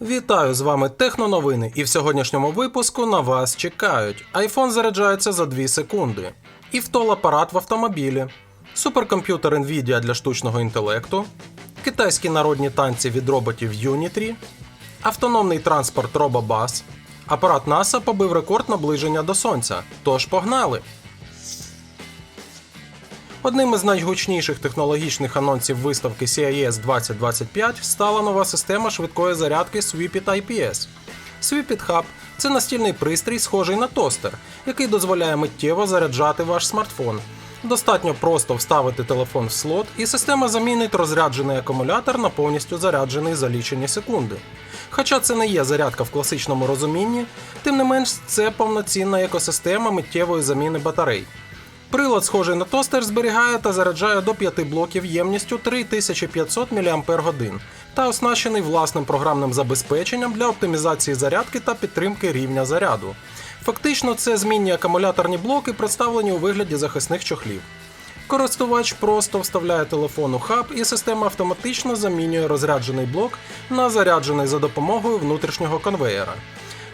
Вітаю з вами Техноновини, і в сьогоднішньому випуску на вас чекають. iPhone заряджається за 2 секунди. Івтол апарат в автомобілі, суперкомп'ютер Nvidia для штучного інтелекту, китайські народні танці від роботів Unitree, автономний транспорт RoboBus, апарат NASA побив рекорд наближення до сонця. Тож погнали! Одним із найгучніших технологічних анонсів виставки CIS 2025 стала нова система швидкої зарядки Sweepit IPS. Sweepit Hub – це настільний пристрій, схожий на тостер, який дозволяє миттєво заряджати ваш смартфон. Достатньо просто вставити телефон в слот, і система замінить розряджений акумулятор на повністю заряджений за лічені секунди. Хоча це не є зарядка в класичному розумінні, тим не менш це повноцінна екосистема миттєвої заміни батарей. Прилад, схожий на тостер, зберігає та заряджає до 5 блоків ємністю 3500 мАч та оснащений власним програмним забезпеченням для оптимізації зарядки та підтримки рівня заряду. Фактично, це змінні акумуляторні блоки, представлені у вигляді захисних чохлів. Користувач просто вставляє телефон у хаб, і система автоматично замінює розряджений блок на заряджений за допомогою внутрішнього конвеєра.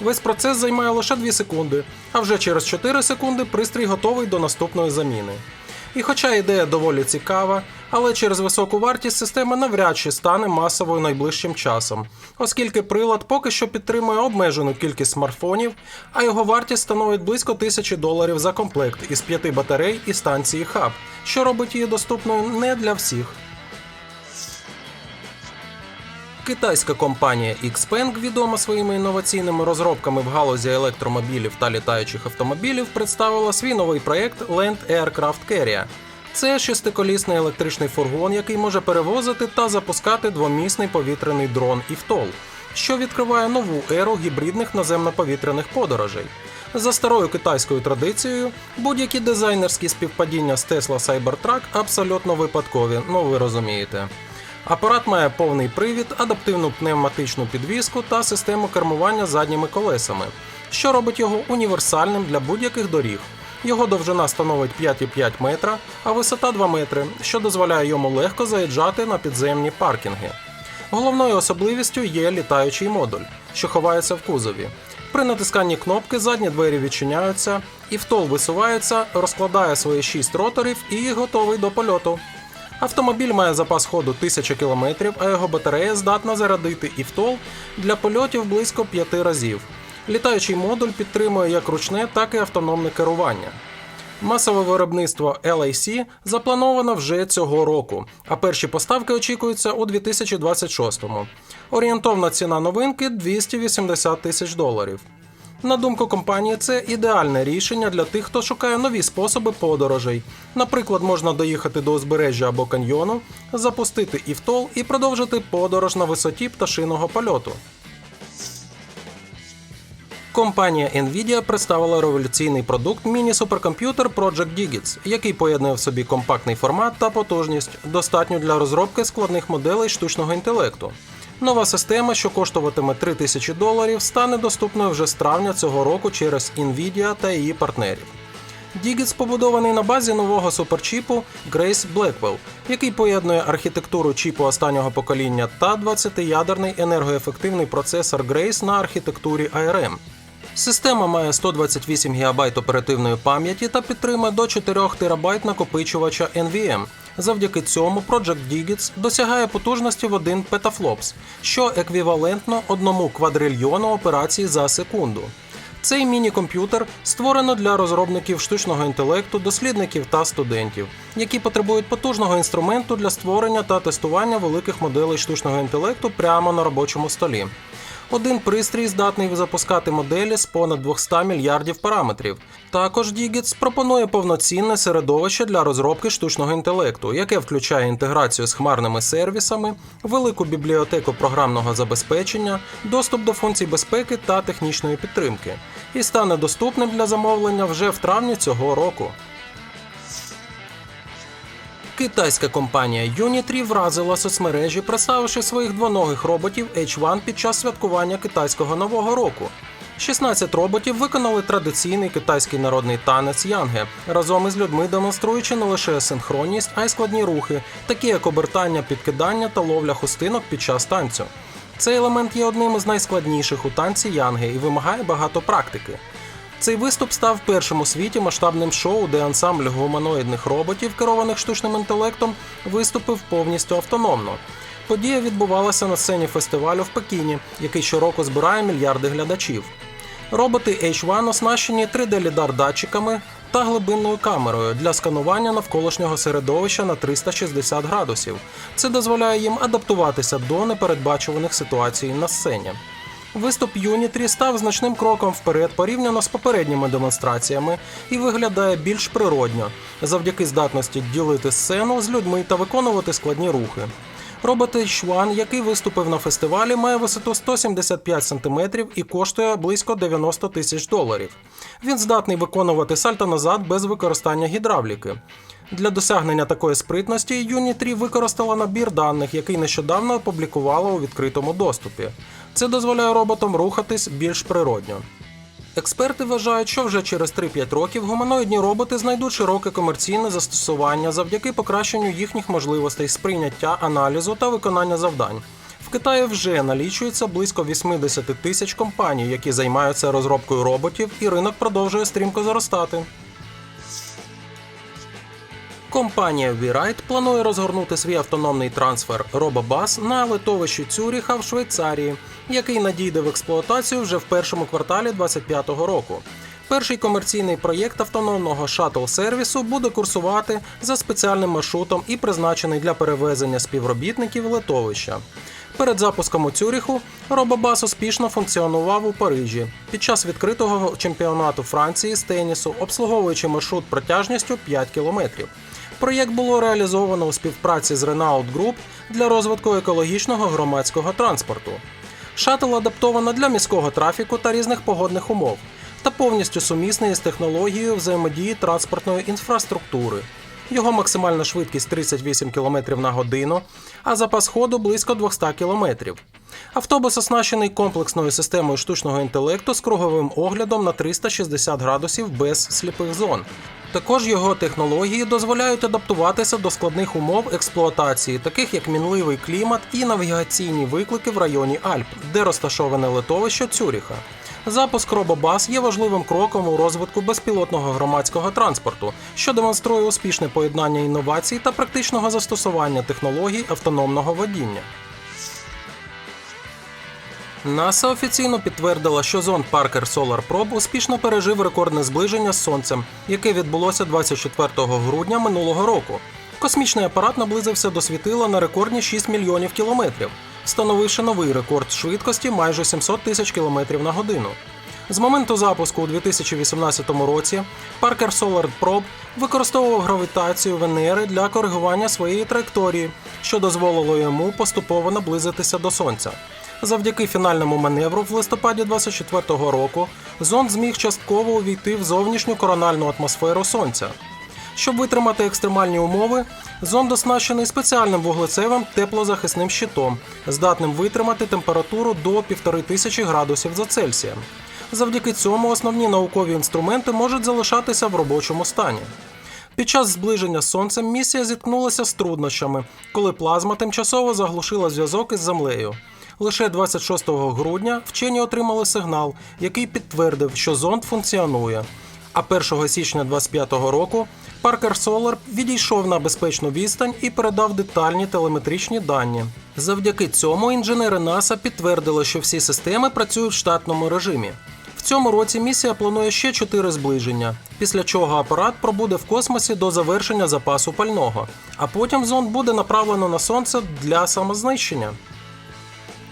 Весь процес займає лише 2 секунди, а вже через 4 секунди пристрій готовий до наступної заміни. І хоча ідея доволі цікава, але через високу вартість система навряд чи стане масовою найближчим часом, оскільки прилад поки що підтримує обмежену кількість смартфонів, а його вартість становить близько тисячі доларів за комплект із п'яти батарей і станції хаб, що робить її доступною не для всіх. Китайська компанія Xpeng, відома своїми інноваційними розробками в галузі електромобілів та літаючих автомобілів, представила свій новий проєкт Land Aircraft Carrier. Це шестиколісний електричний фургон, який може перевозити та запускати двомісний повітряний дрон ІФТОЛ, що відкриває нову еру гібридних наземно-повітряних подорожей. За старою китайською традицією, будь-які дизайнерські співпадіння з Tesla Cybertruck абсолютно випадкові, ну ви розумієте. Апарат має повний привід, адаптивну пневматичну підвіску та систему кермування задніми колесами, що робить його універсальним для будь-яких доріг. Його довжина становить 5,5 метра, а висота 2 метри, що дозволяє йому легко заїжджати на підземні паркінги. Головною особливістю є літаючий модуль, що ховається в кузові. При натисканні кнопки задні двері відчиняються, і втол висувається, розкладає свої 6 роторів і готовий до польоту. Автомобіль має запас ходу 1000 км, а його батарея здатна зарядити ІВТОЛ для польотів близько 5 разів. Літаючий модуль підтримує як ручне, так і автономне керування. Масове виробництво LAC заплановано вже цього року, а перші поставки очікуються у 2026-му. Орієнтовна ціна новинки 280 тисяч доларів. На думку компанії, це ідеальне рішення для тих, хто шукає нові способи подорожей. Наприклад, можна доїхати до узбережжя або каньйону, запустити ІВТОЛ і продовжити подорож на висоті пташиного польоту. Компанія Nvidia представила революційний продукт міні-суперкомп'ютер Project Digits, який поєднує в собі компактний формат та потужність, достатню для розробки складних моделей штучного інтелекту. Нова система, що коштуватиме 3000 доларів, стане доступною вже з травня цього року через Nvidia та її партнерів. Digits побудований на базі нового суперчіпу Grace Blackwell, який поєднує архітектуру чіпу останнього покоління та 20-ядерний енергоефективний процесор Grace на архітектурі ARM. Система має 128 ГБ оперативної пам'яті та підтримує до 4 ТБ накопичувача NVM. Завдяки цьому Project Digits досягає потужності в 1 петафлопс, що еквівалентно одному квадрильйону операцій за секунду. Цей міні-комп'ютер створено для розробників штучного інтелекту, дослідників та студентів, які потребують потужного інструменту для створення та тестування великих моделей штучного інтелекту прямо на робочому столі. Один пристрій здатний запускати моделі з понад 200 мільярдів параметрів. Також Digits пропонує повноцінне середовище для розробки штучного інтелекту, яке включає інтеграцію з хмарними сервісами, велику бібліотеку програмного забезпечення, доступ до функцій безпеки та технічної підтримки, і стане доступним для замовлення вже в травні цього року. Китайська компанія Unitree вразила соцмережі, представивши своїх двоногих роботів H1 під час святкування китайського нового року. 16 роботів виконали традиційний китайський народний танець Янге разом із людьми, демонструючи не лише синхронність, а й складні рухи, такі як обертання, підкидання та ловля хустинок під час танцю. Цей елемент є одним із найскладніших у танці Янги і вимагає багато практики. Цей виступ став першим у світі масштабним шоу, де ансамбль гуманоїдних роботів, керованих штучним інтелектом, виступив повністю автономно. Подія відбувалася на сцені фестивалю в Пекіні, який щороку збирає мільярди глядачів. Роботи H1 оснащені 3D-лідар датчиками та глибинною камерою для сканування навколишнього середовища на 360 градусів. Це дозволяє їм адаптуватися до непередбачуваних ситуацій на сцені. Виступ Юнітрі став значним кроком вперед порівняно з попередніми демонстраціями і виглядає більш природньо завдяки здатності ділити сцену з людьми та виконувати складні рухи. Робот H1, який виступив на фестивалі, має висоту 175 см і коштує близько 90 тисяч доларів. Він здатний виконувати сальто назад без використання гідравліки. Для досягнення такої спритності Unitree використала набір даних, який нещодавно опублікувала у відкритому доступі. Це дозволяє роботам рухатись більш природньо. Експерти вважають, що вже через 3-5 років гуманоїдні роботи знайдуть широке комерційне застосування завдяки покращенню їхніх можливостей сприйняття, аналізу та виконання завдань. В Китаї вже налічується близько 80 тисяч компаній, які займаються розробкою роботів, і ринок продовжує стрімко зростати. Компанія WeRide планує розгорнути свій автономний трансфер RoboBus на литовищі Цюріха в Швейцарії, який надійде в експлуатацію вже в першому кварталі 2025 року. Перший комерційний проєкт автономного шаттл-сервісу буде курсувати за спеціальним маршрутом і призначений для перевезення співробітників литовища. Перед запуском у Цюріху Робобас успішно функціонував у Парижі під час відкритого чемпіонату Франції з тенісу, обслуговуючи маршрут протяжністю 5 кілометрів. Проєкт було реалізовано у співпраці з Renault Group для розвитку екологічного громадського транспорту. Шаттл адаптовано для міського трафіку та різних погодних умов та повністю сумісний з технологією взаємодії транспортної інфраструктури. Його максимальна швидкість 38 км на годину, а запас ходу близько 200 км. Автобус оснащений комплексною системою штучного інтелекту з круговим оглядом на 360 градусів без сліпих зон. Також його технології дозволяють адаптуватися до складних умов експлуатації, таких як мінливий клімат і навігаційні виклики в районі Альп, де розташоване литовище Цюріха. Запуск Робобас є важливим кроком у розвитку безпілотного громадського транспорту, що демонструє успішне поєднання інновацій та практичного застосування технологій автономного водіння. НАСА офіційно підтвердила, що зонд Parker Solar Probe успішно пережив рекордне зближення з сонцем, яке відбулося 24 грудня минулого року. Космічний апарат наблизився до світила на рекордні 6 мільйонів кілометрів, встановивши новий рекорд швидкості майже 700 тисяч кілометрів на годину. З моменту запуску у 2018 році Parker Solar Probe використовував гравітацію Венери для коригування своєї траєкторії, що дозволило йому поступово наблизитися до сонця. Завдяки фінальному маневру в листопаді 24-го року зонд зміг частково увійти в зовнішню корональну атмосферу сонця. Щоб витримати екстремальні умови, зонд оснащений спеціальним вуглецевим теплозахисним щитом, здатним витримати температуру до 1500 градусів за Цельсієм. Завдяки цьому основні наукові інструменти можуть залишатися в робочому стані. Під час зближення з сонцем місія зіткнулася з труднощами, коли плазма тимчасово заглушила зв'язок із землею. Лише 26 грудня вчені отримали сигнал, який підтвердив, що зонд функціонує. А 1 січня 25 року Паркер Solar відійшов на безпечну відстань і передав детальні телеметричні дані. Завдяки цьому інженери НАСА підтвердили, що всі системи працюють в штатному режимі. В цьому році місія планує ще чотири зближення, після чого апарат пробуде в космосі до завершення запасу пального, а потім зонд буде направлено на сонце для самознищення.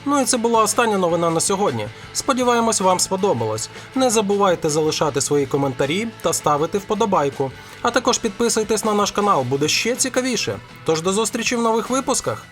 Ну і це була остання новина на сьогодні. Сподіваємось, вам сподобалось. Не забувайте залишати свої коментарі та ставити вподобайку. А також підписуйтесь на наш канал, буде ще цікавіше. Тож до зустрічі в нових випусках.